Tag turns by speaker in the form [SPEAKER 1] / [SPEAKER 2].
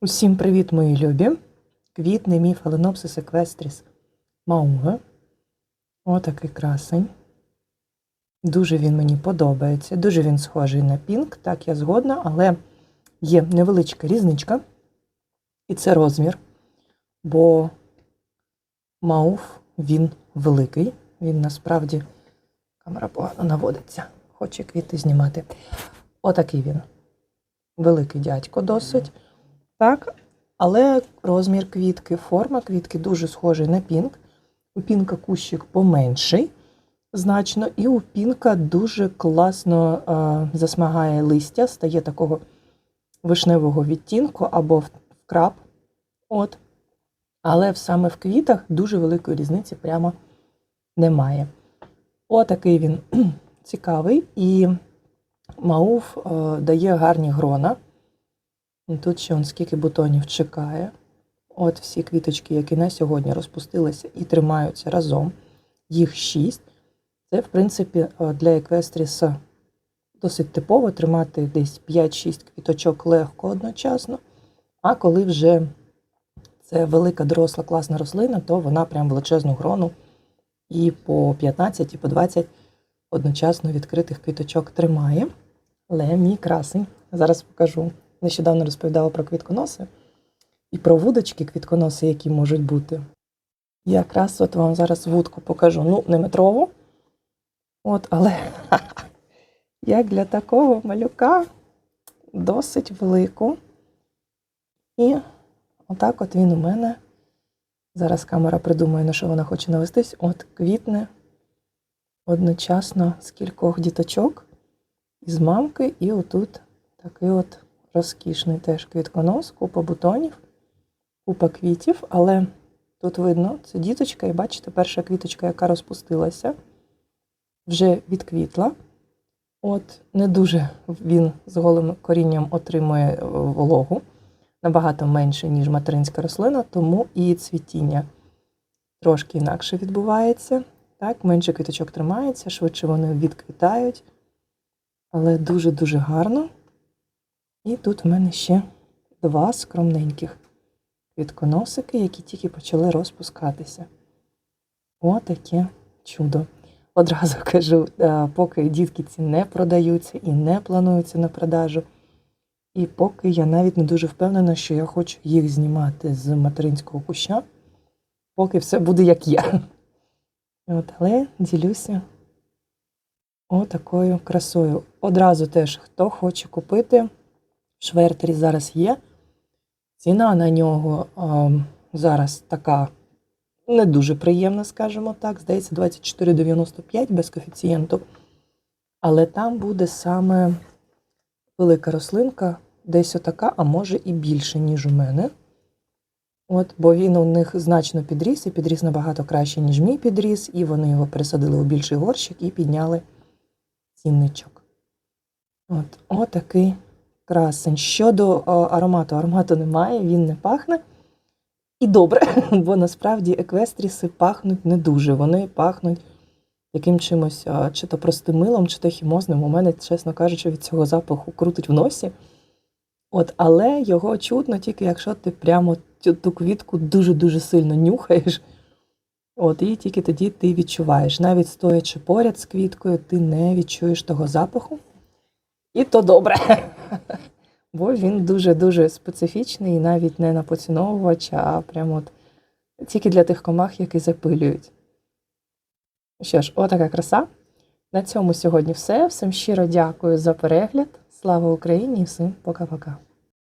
[SPEAKER 1] Усім привіт, мої любі! Квітний мій Phalaenopsis equestris Mauve. Отакий красень. Дуже він мені подобається. Дуже він схожий на пінк, так я згодна, але є невеличка різничка. І це розмір. Бо мауф він великий. Він насправді камера погано наводиться. Хоче квіти знімати. Отакий він. Великий дядько досить. Так, але розмір квітки, форма квітки дуже схожий на пінк. У пінка кущик поменший значно, і у пінка дуже класно е, засмагає листя, стає такого вишневого відтінку або вкраб. От. Але саме в квітах дуже великої різниці прямо немає. Отакий він цікавий, і мауф е, дає гарні грона. Тут ще он скільки бутонів чекає. От всі квіточки, які на сьогодні розпустилися і тримаються разом. Їх шість. Це, в принципі, для еквестріса досить типово тримати десь 5-6 квіточок легко одночасно. А коли вже це велика доросла класна рослина, то вона прям величезну грону і по 15, і по 20 одночасно відкритих квіточок тримає. Але мій красень, зараз покажу. Нещодавно розповідала про квітконоси і про вудочки квітконоси, які можуть бути. Якраз от вам зараз вудку покажу. Ну, не метрову. От, але як для такого малюка досить велику. І отак от він у мене. Зараз камера придумає, на що вона хоче навестись. От квітне одночасно з кількох діточок із мамки, і отут такий от розкішний теж квітконос, купа бутонів, купа квітів, але тут видно, це діточка, і бачите, перша квіточка, яка розпустилася, вже відквітла. От, не дуже він з голим корінням отримує е, вологу, набагато менше, ніж материнська рослина, тому і цвітіння трошки інакше відбувається. Так, менше квіточок тримається, швидше вони відквітають, але дуже-дуже гарно. І тут в мене ще два скромненьких квітконосики, які тільки почали розпускатися. Отаке чудо. Одразу кажу, поки дітки ці не продаються і не плануються на продажу. І поки я навіть не дуже впевнена, що я хочу їх знімати з материнського куща, поки все буде як є. От, Але ділюся отакою красою. Одразу теж, хто хоче купити. Швертері зараз є. Ціна на нього а, зараз така не дуже приємна, скажімо так. Здається, 24,95 без коефіцієнту. Але там буде саме велика рослинка, десь отака, а може і більше, ніж у мене. От, Бо він у них значно підріс, і підріс набагато краще, ніж мій підріс, і вони його пересадили у більший горщик і підняли цінничок. От, Отакий красень. Щодо аромату, аромату немає, він не пахне. І добре, бо насправді еквестріси пахнуть не дуже. Вони пахнуть яким чимось, чи то простим милом, чи то хімозним. У мене, чесно кажучи, від цього запаху крутить в носі. От, Але його чутно тільки якщо ти прямо ту квітку дуже-дуже сильно нюхаєш. От, І тільки тоді ти відчуваєш. Навіть стоячи поряд з квіткою, ти не відчуєш того запаху. І то добре. Бо він дуже-дуже специфічний і навіть не на поціновувач, а прямо от тільки для тих комах, які запилюють. Що ж, отака краса. На цьому сьогодні все. Всім щиро дякую за перегляд. Слава Україні і всім пока-пока.